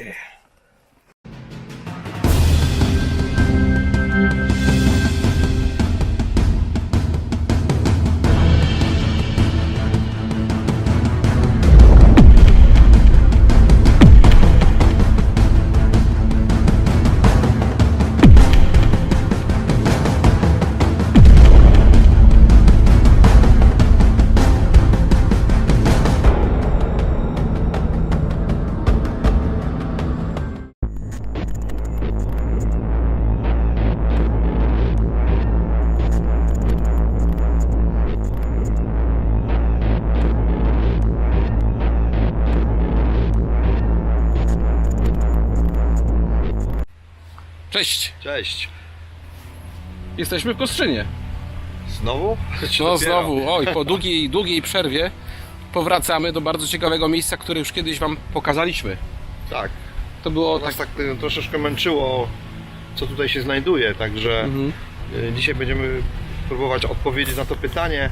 Okay. Cześć! Cześć. Jesteśmy w Kostrzynie. Znowu? Czy No dopiero? znowu, oj, po długiej, długiej przerwie powracamy do bardzo ciekawego miejsca, które już kiedyś Wam pokazaliśmy. Tak. To było To tak... nas tak y, troszeczkę męczyło, co tutaj się znajduje, także Mhm. y, dzisiaj będziemy próbować odpowiedzieć na to pytanie.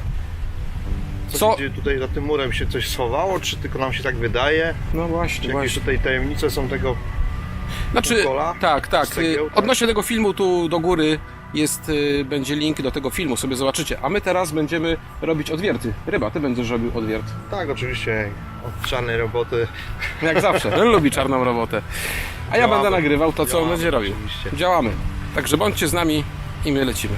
Co, Co? Gdzie tutaj za tym murem się coś schowało, czy tylko nam się tak wydaje? No Czy właśnie, jakieś właśnie. tutaj tajemnice są tego Znaczy, kola? tak, tak. Cegieł, y, tak? Odnośnie tego filmu tu do góry jest, y, będzie link do tego filmu, sobie zobaczycie. A my teraz będziemy robić odwierty. Ryba, Ty będziesz robił odwiert. Tak, oczywiście od czarnej roboty. Jak zawsze, ten lubi czarną robotę. A ja Działamy. będę nagrywał to, co on Działamy, będzie robił. oczywiście. Działamy. Także bądźcie z nami i my lecimy.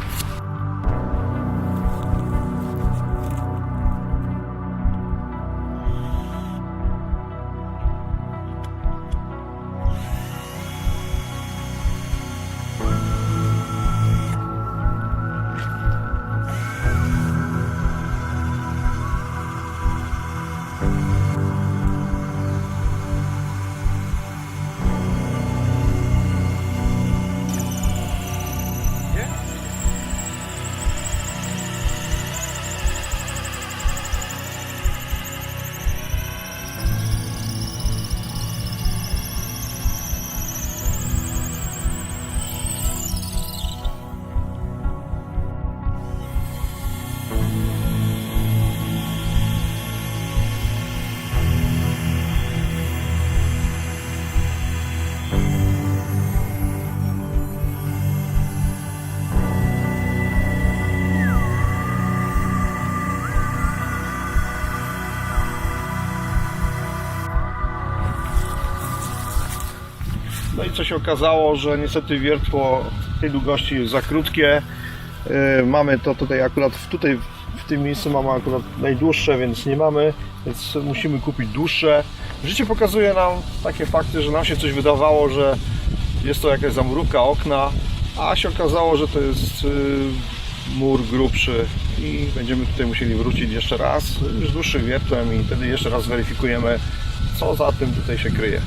Co się okazało, że niestety wiertło tej długości jest za krótkie. Yy, Mamy to tutaj akurat, w- tutaj w tym miejscu mamy akurat najdłuższe, więc nie mamy, więc musimy kupić dłuższe. Życie pokazuje nam takie fakty, że nam się coś wydawało, że jest to jakaś zamrówka okna, a się okazało, że to jest yy, mur grubszy i będziemy tutaj musieli wrócić jeszcze raz już z dłuższym wiertłem i wtedy jeszcze raz weryfikujemy, co za tym tutaj się kryje.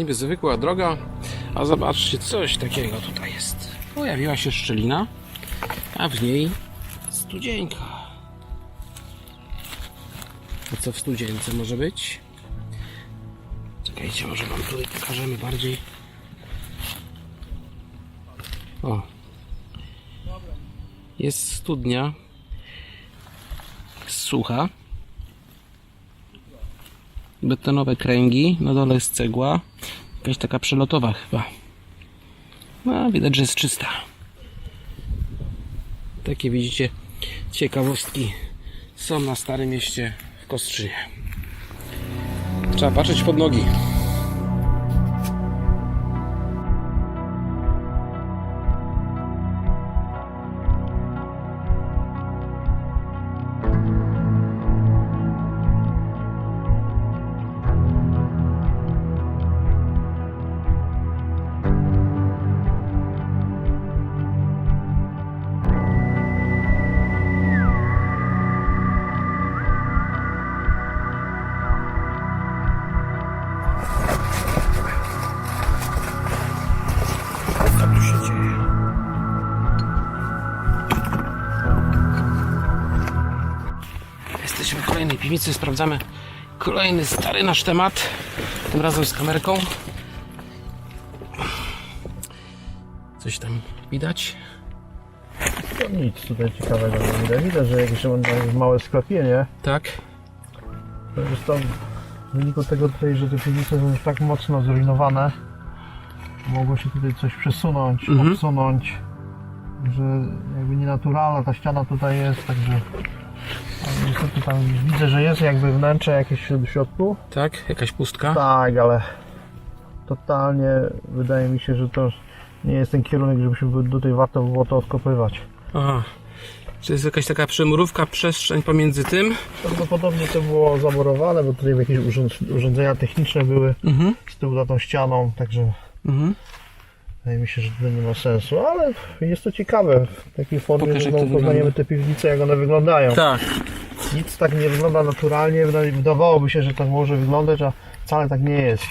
Niby zwykła droga, a zobaczcie, coś takiego tutaj jest. Pojawiła się szczelina, a w niej studzieńka. A co w studzience może być? Czekajcie, może wam tutaj pokażemy bardziej. O. Jest studnia. Sucha. Betonowe kręgi, na dole jest cegła. Jakaś taka przelotowa chyba. No, widać, że jest czysta. Takie widzicie ciekawostki są na Starym Mieście w Kostrzynie. Trzeba patrzeć pod nogi. Piwnicy, sprawdzamy kolejny stary nasz temat. Tym razem z kamerką. Coś tam widać? No nic tutaj ciekawego nie widać. Widać, że jakieś małe sklepienie. Tak? To jest to w wyniku tego tutaj, że te piwnice są tak mocno zrujnowane, mogło się tutaj coś przesunąć, Mhm. odsunąć, że jakby nienaturalna ta ściana tutaj jest, także niestety tam widzę, że jest jakby wnętrze jakieś w środku. Tak? Jakaś pustka? Tak, ale totalnie wydaje mi się, że to nie jest ten kierunek, żebyśmy tutaj warto było to odkopywać. Aha. Czy jest jakaś taka przemurówka, przestrzeń pomiędzy tym? Prawdopodobnie to było zamurowane, bo tutaj jakieś urząd- urządzenia techniczne były Mhm. z tyłu za tą ścianą, także Mhm. Wydaje mi się, że to nie ma sensu, ale jest to ciekawe w takiej formie, Pokaż, że znowu poznajemy te piwnice, jak one wyglądają. Tak. Nic tak nie wygląda naturalnie, wyda- wydawałoby się, że tak może wyglądać, a wcale tak nie jest.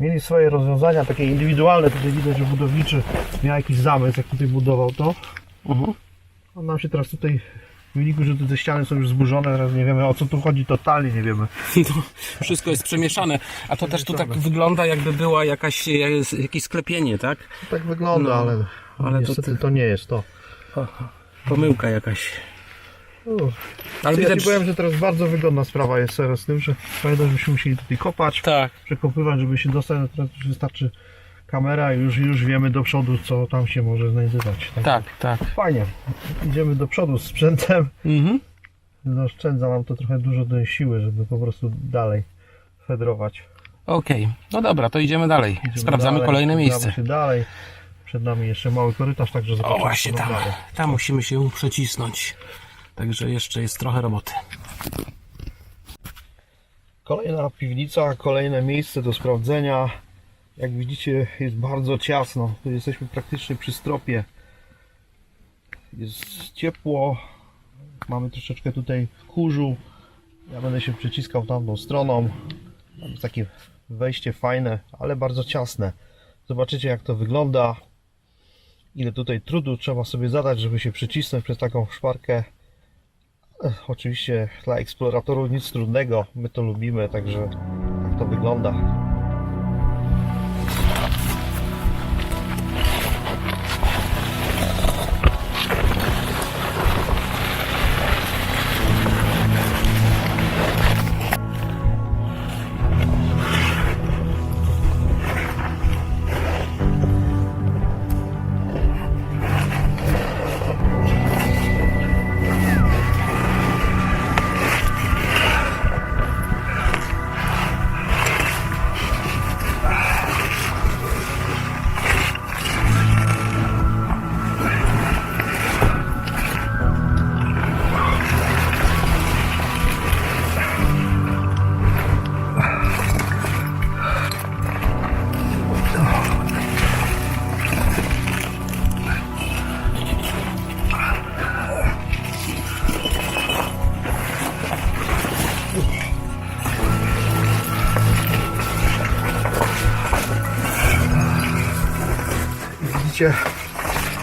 Mieli swoje rozwiązania, takie indywidualne, tutaj widać, że budowniczy miał jakiś zamysł, jak tutaj budował to. Mhm. A nam się teraz tutaj, w wyniku, że te ściany są już zburzone, teraz nie wiemy o co tu chodzi, totalnie nie wiemy. To wszystko jest przemieszane. A to też tu tak wygląda, jakby była jakaś, jakieś sklepienie, tak? Tak wygląda, No, ale, ale to niestety ty- to, nie jest to. Pomyłka jakaś. Uff. Ale Ja widać... ci powiem, że teraz bardzo wygodna sprawa jest teraz z tym, że pamiętam, żebyśmy musieli tutaj kopać, Tak. przekopywać, żeby się dostać, no teraz już wystarczy kamera już, już wiemy do przodu, co tam się może znajdować. Tak. Tak, tak. Fajnie. Idziemy do przodu z sprzętem. Mhm. Oszczędza nam to trochę dużo tej siły, żeby po prostu dalej fedrować. Okej. No dobra, to idziemy dalej. Idziemy Sprawdzamy dalej, kolejne miejsce. się dalej. Przed nami jeszcze mały korytarz, także O zobaczymy. właśnie co tam. dalej. Tam musimy się przecisnąć. Także jeszcze jest trochę roboty. Kolejna piwnica, kolejne miejsce do sprawdzenia. Jak widzicie jest bardzo ciasno. Jesteśmy praktycznie przy stropie. Jest ciepło. Mamy troszeczkę tutaj kurzu. Ja będę się przyciskał tamtą stroną. Tam jest takie wejście fajne, ale bardzo ciasne. Zobaczycie jak to wygląda. Ile tutaj trudu trzeba sobie zadać, żeby się przycisnąć przez taką szparkę. Oczywiście dla eksploratorów nic trudnego, my to lubimy, także tak to wygląda.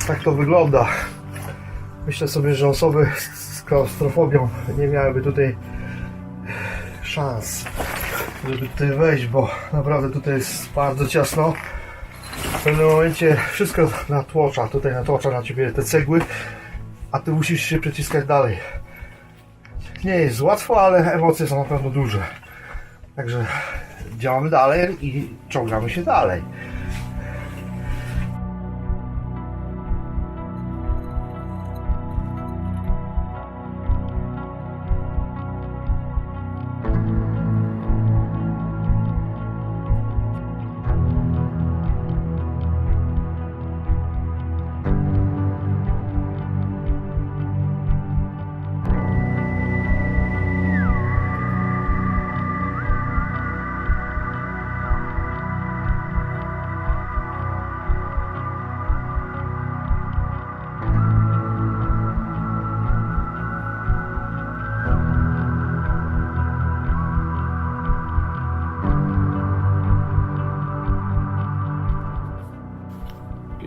Tak to wygląda. Myślę sobie, że osoby z klaustrofobią nie miałyby tutaj szans, żeby tutaj wejść, bo naprawdę tutaj jest bardzo ciasno. W pewnym momencie wszystko natłocza, tutaj natłocza na ciebie te cegły, a ty musisz się przeciskać dalej. Nie jest łatwo, ale emocje są na pewno duże. Także działamy dalej i ciągamy się dalej.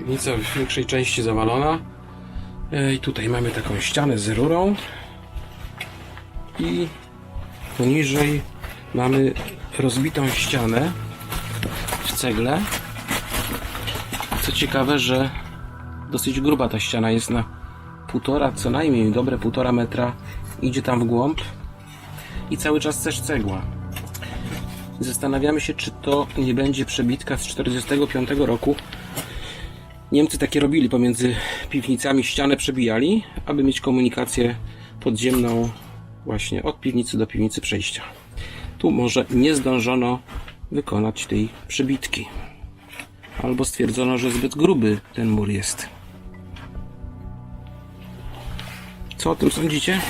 Piwnica w większej części zawalona. E, I tutaj mamy taką ścianę z rurą. I poniżej mamy rozbitą ścianę w cegle. Co ciekawe, że dosyć gruba ta ściana jest na półtora, co najmniej dobre półtora metra idzie tam w głąb i cały czas też cegła. Zastanawiamy się, czy to nie będzie przebitka z 45 roku. Niemcy takie robili pomiędzy piwnicami, ścianę przebijali, aby mieć komunikację podziemną właśnie od piwnicy do piwnicy przejścia. Tu może nie zdążono wykonać tej przebitki. Albo stwierdzono, że zbyt gruby ten mur jest. Co o tym sądzicie?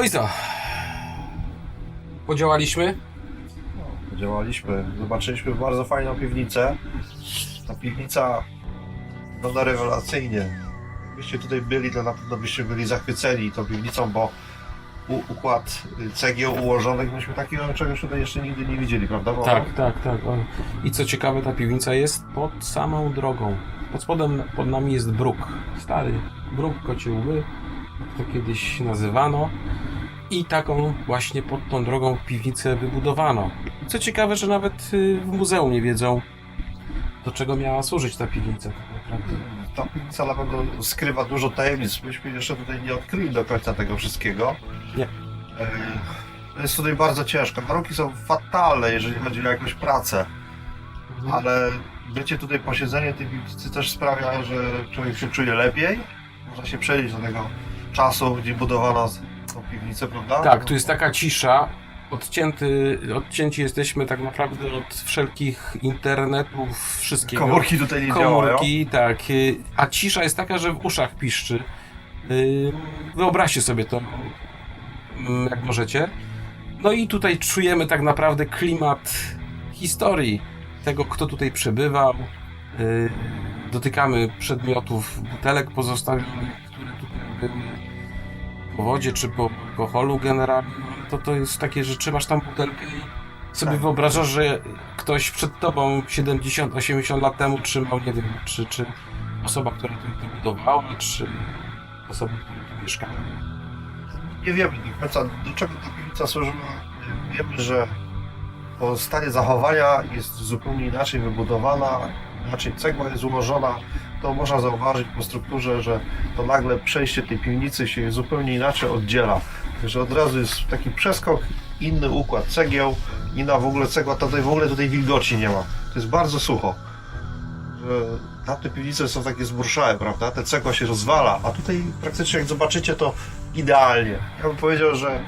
No i co? Podziałaliśmy? Działaliśmy, zobaczyliśmy bardzo fajną piwnicę. Ta piwnica wygląda rewelacyjnie. Gdybyście tutaj byli, to na pewno byście byli zachwyceni tą piwnicą, bo układ cegieł ułożonych, myśmy takiego czegoś tutaj jeszcze nigdy nie widzieli, prawda? Bo Tak, tak, tak. I co ciekawe, ta piwnica jest pod samą drogą. Pod spodem, pod nami jest bruk. Stary bruk kocie łby, jak to kiedyś nazywano. I taką właśnie pod tą drogą piwnicę wybudowano. Co ciekawe, że nawet y, w muzeum nie wiedzą, do czego miała służyć ta piwnica tak naprawdę. Ta piwnica na pewno skrywa dużo tajemnic. Myśmy jeszcze tutaj nie odkryli do końca tego wszystkiego. Nie. Jest tutaj bardzo ciężko. Warunki są fatalne, jeżeli chodzi o jakąś pracę. ale bycie tutaj, posiedzenie tej piwnicy też sprawia, że człowiek się czuje lepiej. Można się przejść do tego czasu, gdzie budowano tą piwnicę, prawda? Tak, tu jest taka cisza. Odcięty, odcięci jesteśmy tak naprawdę od wszelkich internetów, wszystkiego. Komórki tutaj nie działają. komórki, tak. y, A cisza jest taka, że w uszach piszczy. Y, Wyobraźcie sobie to, mm, jak możecie. No i tutaj czujemy tak naprawdę klimat historii tego, kto tutaj przebywał. Y, Dotykamy przedmiotów, butelek pozostawionych, które tutaj były po wodzie czy po alkoholu generalnie. To to jest takie, że trzymasz tam butelkę i sobie Tak. wyobrażasz, że ktoś przed tobą 70-80 lat temu trzymał, nie wiem, czy, czy osoba, która to budowała, czy osoba, która tu mieszkała. Nie wiemy do końca, do czego ta piwnica służyła. Wiemy, że po stanie zachowania jest zupełnie inaczej wybudowana, inaczej cegła jest ułożona. To można zauważyć po strukturze, że to nagle przejście tej piwnicy się zupełnie inaczej oddziela. Że od razu jest taki przeskok, inny układ cegieł, inna w ogóle cegła, tutaj w ogóle tutaj wilgoci nie ma. To jest bardzo sucho. Że tamte piwnice są takie zburszałe, prawda? Te cegła się rozwala, a tutaj praktycznie jak zobaczycie to idealnie. Ja bym powiedział, że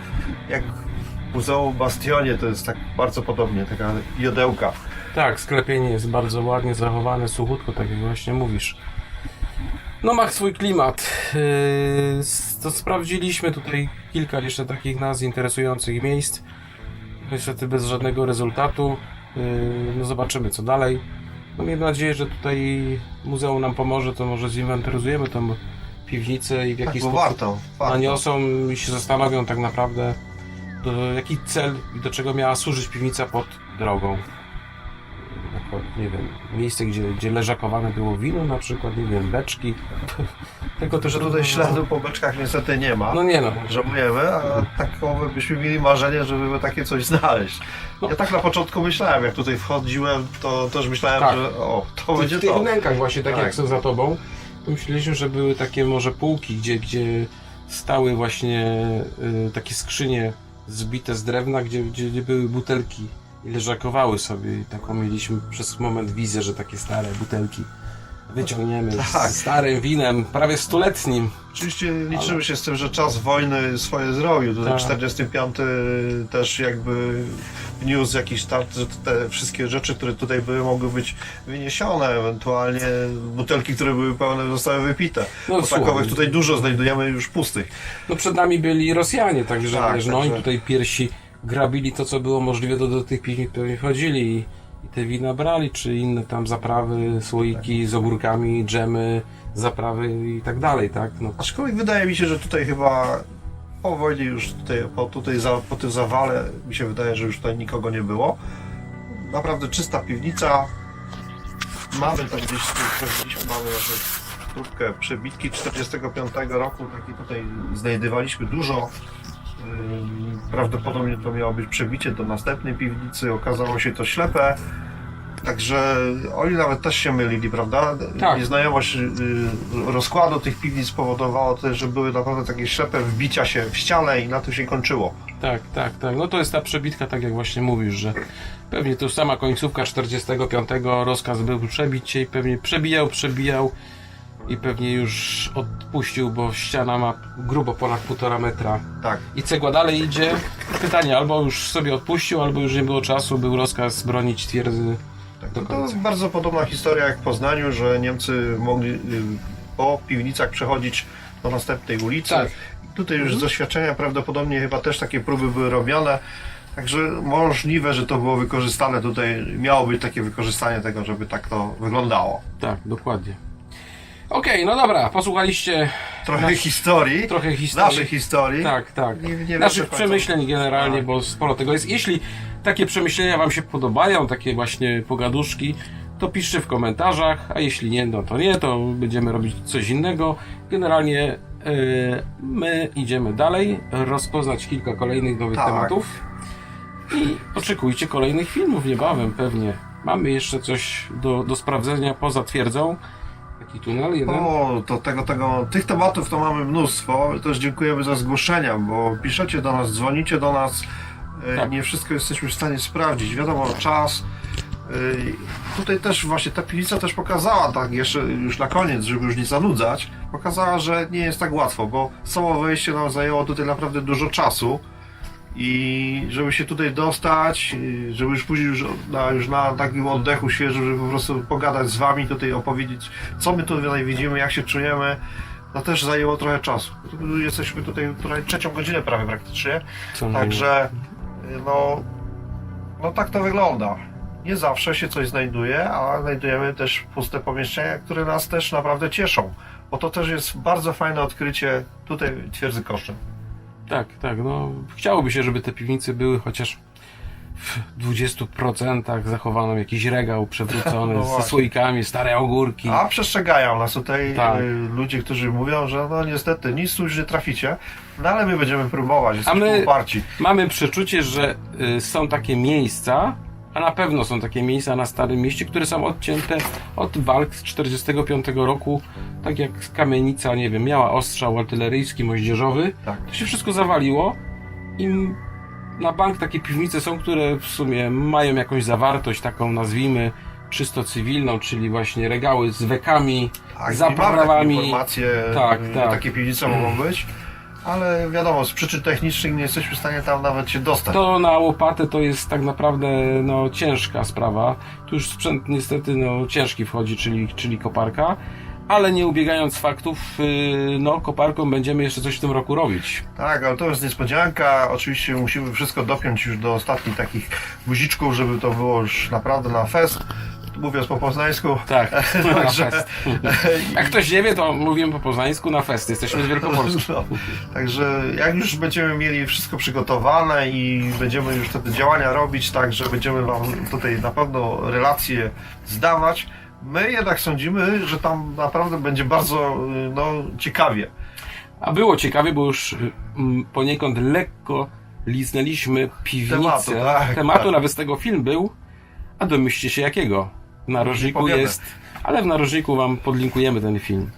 jak w Muzeum Bastionie to jest tak bardzo podobnie, taka jodełka. Tak, sklepienie jest bardzo ładnie zachowane, suchutko, tak jak właśnie mówisz. No ma swój klimat. Yy, to sprawdziliśmy tutaj kilka jeszcze takich nas interesujących miejsc. Niestety bez żadnego rezultatu. Yy, no zobaczymy co dalej. No miejmy nadzieję, że tutaj muzeum nam pomoże, to może zinwentaryzujemy tą piwnicę i w Tak, jaki bo sposób warto, warto. naniosą i się zastanowią tak naprawdę do, jaki cel i do czego miała służyć piwnica pod drogą. Jako, nie wiem, miejsce, gdzie, gdzie leżakowane było wino na przykład, nie wiem, beczki. Tylko to, Że tutaj śladu po beczkach niestety nie ma. No nie no. Żałujemy, a takowe byśmy mieli marzenie, żeby takie coś znaleźć. No. Ja tak na początku myślałem, jak tutaj wchodziłem, to też myślałem, Tak. że o, to będzie w tych to. wnękach właśnie, tak, Tak. jak są za tobą, to myśleliśmy, że były takie może półki, gdzie, gdzie stały właśnie y, takie skrzynie zbite z drewna, gdzie, gdzie, gdzie były butelki i leżakowały sobie i taką mieliśmy przez moment wizję, że takie stare butelki wyciągniemy Tak. z starym winem, prawie stuletnim. Oczywiście liczymy się z tym, że czas wojny swoje zrobił. Tutaj Tak. 45 też jakby wniósł jakiś tam, że te wszystkie rzeczy, które tutaj były, mogły być wyniesione, ewentualnie butelki, które były pełne, zostały wypite. No, Bo takowych tutaj dużo znajdujemy już pustych. No przed nami byli Rosjanie, także Tak, wiesz, no także- i tutaj pierwsi grabili to, co było możliwe, do, do tych piwnic pewnie wchodzili i, i te wina brali, czy inne tam zaprawy, słoiki z ogórkami, dżemy, zaprawy i tak dalej, tak? No, Aczkolwiek wydaje mi się, że tutaj chyba po wojnie już tutaj, po, tutaj za, po tym zawale mi się wydaje, że już tutaj nikogo nie było. Naprawdę czysta piwnica. Mamy tam gdzieś, sprawdziliśmy, mamy próbkę przebitki 45 roku, taki tutaj znajdywaliśmy dużo Prawdopodobnie to miało być przebicie do następnej piwnicy, okazało się to ślepe. Także oni nawet też się mylili, prawda? Tak. Nieznajomość y, rozkładu tych piwnic spowodowała też, że były naprawdę takie ślepe wbicia się w ścianę i na tym się kończyło. Tak, tak, tak. No to jest ta przebitka, tak jak właśnie mówisz, że pewnie to sama końcówka 45 rozkaz był przebicie i pewnie przebijał, przebijał i pewnie już odpuścił, bo ściana ma grubo ponad półtora metra. Tak. I cegła dalej idzie. Pytanie, albo już sobie odpuścił, albo już nie było czasu, był rozkaz bronić twierdzy Tak, do to, końca. bardzo podobna historia jak w Poznaniu, że Niemcy mogli y, po piwnicach przechodzić do następnej ulicy. Tak. Tutaj już z doświadczenia prawdopodobnie chyba też takie próby były robione. Także możliwe, że to było wykorzystane tutaj, miało być takie wykorzystanie tego, żeby tak to wyglądało. Tak, dokładnie. Okej, no dobra, posłuchaliście Trochę Nasz- historii, trochę historii. naszej historii. Tak, tak. Nie- nie wiem, Naszych końca. przemyśleń generalnie, Tak. bo sporo tego jest. Jeśli takie przemyślenia Wam się podobają, takie właśnie pogaduszki, to piszcie w komentarzach, a jeśli nie, no to nie, to będziemy robić coś innego. Generalnie e, my idziemy dalej, rozpoznać kilka kolejnych nowych Tak. tematów i oczekujcie kolejnych filmów niebawem pewnie. Mamy jeszcze coś do, do sprawdzenia poza twierdzą. Taki tunel jeden. O, to tego, tego, tych tematów to mamy mnóstwo. Też dziękujemy za zgłoszenia, bo piszecie do nas, dzwonicie do nas. E, Tak. Nie wszystko jesteśmy w stanie sprawdzić. Wiadomo, czas. E, Tutaj też właśnie ta piwnica też pokazała, tak jeszcze już na koniec, żeby już nie zanudzać, pokazała, że nie jest tak łatwo, bo samo wejście nam zajęło tutaj naprawdę dużo czasu. I żeby się tutaj dostać, y, żeby już później już na, już na takim oddechu świeżym, żeby po prostu pogadać z wami, tutaj opowiedzieć, co my tutaj widzimy, jak się czujemy, to też zajęło trochę czasu. Jesteśmy tutaj trzecią godzinę prawie praktycznie, Co także y, no, no tak to wygląda. Nie zawsze się coś znajduje, a znajdujemy też puste pomieszczenia, które nas też naprawdę cieszą, bo to też jest bardzo fajne odkrycie tutaj twierdzy Koszczyn. Tak, tak, no chciałoby się, żeby te piwnice były chociaż w 20% zachowano jakiś regał przewrócony No ze słoikami, stare ogórki. A przestrzegają nas tutaj Tak. y, ludzie, którzy mówią, że no niestety nic tu już nie traficie, no ale my będziemy próbować, jesteśmy my- uparci. Mamy przeczucie, że y, są takie miejsca, a na pewno są takie miejsca na Starym Mieście, które są odcięte od walk z 45 roku, tak jak kamienica, nie wiem, miała ostrzał artyleryjski, moździerzowy, Tak. to się wszystko zawaliło i na bank takie piwnice są, które w sumie mają jakąś zawartość taką nazwijmy czysto cywilną, czyli właśnie regały z wekami, Tak, takie zaprawami. Tak, tak. takie piwnice mogą być, ale wiadomo, z przyczyn technicznych nie jesteśmy w stanie tam nawet się dostać. To na łopatę to jest tak naprawdę no, ciężka sprawa. Tu już sprzęt niestety no, ciężki wchodzi, czyli, czyli koparka. Ale nie ubiegając faktów, yy, no koparką będziemy jeszcze coś w tym roku robić. Tak, ale to jest niespodzianka. Oczywiście musimy wszystko dopiąć już do ostatnich takich guziczków, żeby to było już naprawdę na fest. Mówiąc po poznańsku. Tak, Także-. Jak ktoś nie wie, to mówimy po poznańsku na fest. Jesteśmy z Wielkopolski. No, także jak już będziemy mieli wszystko przygotowane i będziemy już te działania robić, tak, że będziemy Wam tutaj na pewno relacje zdawać, my jednak sądzimy, że tam naprawdę będzie bardzo y, no, ciekawie. A było ciekawie, bo już mm, poniekąd lekko liznęliśmy piwnicę. Tematu, tak, Tematu tak. nawet z tego film był. A domyślcie się jakiego. W narożniku jest. Ale w narożniku wam podlinkujemy ten film.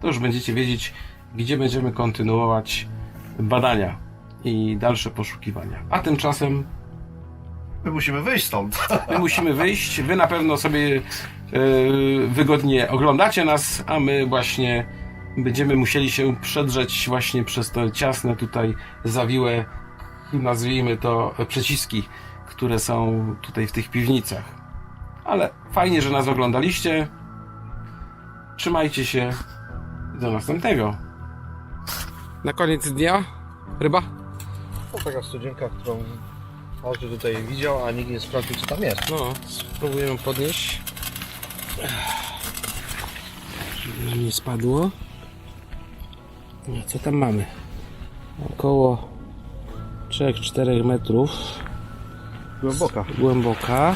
To już będziecie wiedzieć, gdzie będziemy kontynuować badania i dalsze poszukiwania. A tymczasem My musimy wyjść stąd. my musimy wyjść. Wy na pewno sobie e, wygodnie oglądacie nas, a my właśnie będziemy musieli się przedrzeć właśnie przez te ciasne tutaj zawiłe, nazwijmy to przyciski, które są tutaj w tych piwnicach. Ale fajnie, że nas oglądaliście. Trzymajcie się. Do następnego. Na koniec dnia ryba. To taka studzienka, którą każdy tutaj widział, a nikt nie sprawdził, co tam jest. No, spróbuję podnieść. Żeby nam nie spadło. No, co tam mamy? Około 3-4 metrów Głęboka. głęboka.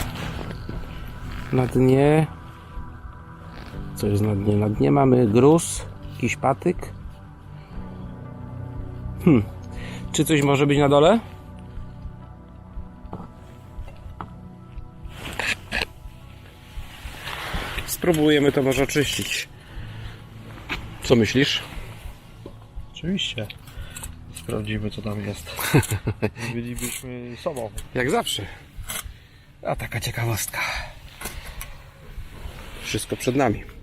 Na dnie. Co jest na dnie? Na dnie mamy gruz, jakiś patyk. Hmm. Czy coś może być na dole? Spróbujemy to może oczyścić. Co myślisz? Oczywiście. Sprawdzimy co tam jest. Bylibyśmy sobą. Jak zawsze. A taka ciekawostka. Wszystko przed nami.